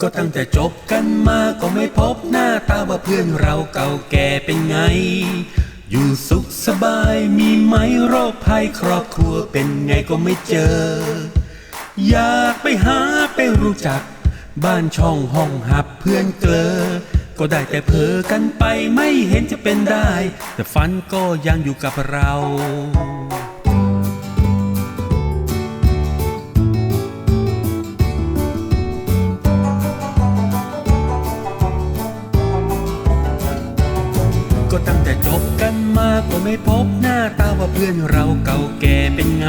ก็ตั้งแต่จบกันมาก็ไม่พบหน้าตาว่าเพื่อนเราเก่าแก่เป็นไง อยู่สุขสบายมีไหมโรคภัยครอบครัวเป็นไงก็ไม่เจอ อยากไปหาไปรู้จัก บ้านช่องห้องหับเพื่อนเกลอ ก็ได้แต่เพ้อกันไปไม่เห็นจะเป็นได้ แต่ฝันก็ยังอยู่กับเรา แต่จบกันมาก็ไม่พบหน้าตาว่าเพื่อนเราเก่าแก่เป็นไง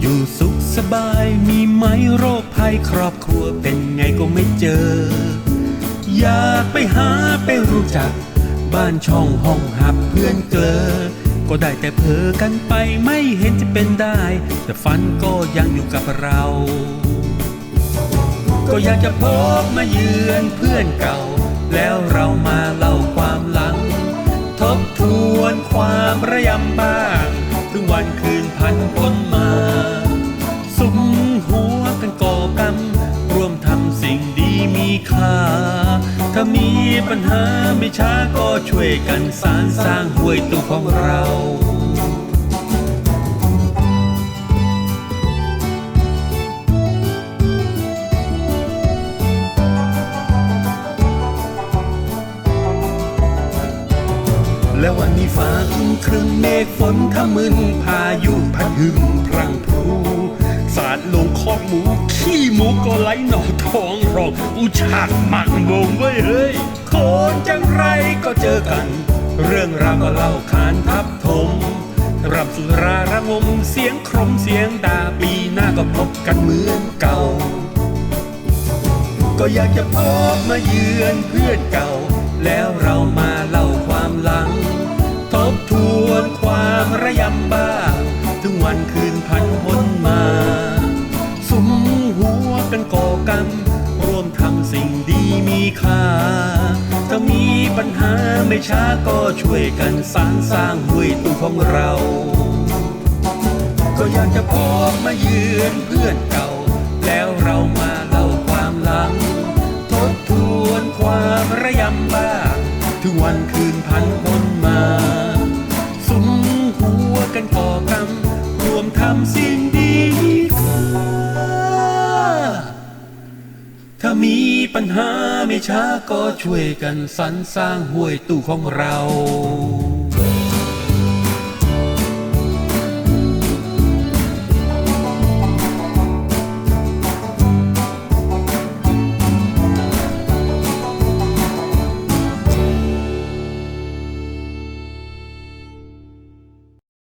อยู่สุขสบายมีไหมโรคภัยครอบครัวเป็นไงก็ไม่เจอ อยากไปหาไปรู้จัก บ้านช่องห้องหับเพื่อนเกลอ ก็ได้แต่เพ้อกันไปไม่เห็นจะเป็นได้ แต่ฝันก็ยังอยู่กับเรา ก็อยากจะพบมาเยือนเพื่อนเก่าแล้วเรามาเล่าความหลัง ทบทวนความระยำบ้างถึงวันคืนพันพ้นมา สุมหัวกันก่อกรรมร่วมทำสิ่งดีมีค่า ถ้ามีปัญหาไม่ช้าก็ช่วยกันสารสร้างห้วยตุของเรา และวันนี้ฟ้าครึ้มครึ้มเมฆฝนทำมึนพายุพัดหึมพรังพรูสาดลงคอกหมู ขี้หมูก็ไหลหนอทองรองอุชากหมักงงเว้ยเฮ้ยโคนจังไรก็เจอกัน เรื่องราวก็เล่าขานทับถมรับสุราระงมเสียงครมเสียงดาปีหน้าก็พบกันเหมือนเก่า ก็อยากจะพบมาเยือนเพื่อนเก่า แล้วเรามา วันคืนพันพ้นมา สุมหัวกันก่อกรรมร่วมทำสิ่งดีมีค่า ถ้ามีปัญหาไม่ช้าก็ช่วยกันสร้างสร้างห้วยตู้ของเรา ก็อยากจะพบมายืนเพื่อนเก่า แล้วเรามาเล่าความหลัง ทบทวนความระยำบ้างถึงวันคืนพันพ้นมา สุมหัวกันก่อกรรม ทำสิ่งดีค่าถ้ามีปัญหาไม่ช้าก็ช่วยกันสรรสร้างห้วยตู้ของเรา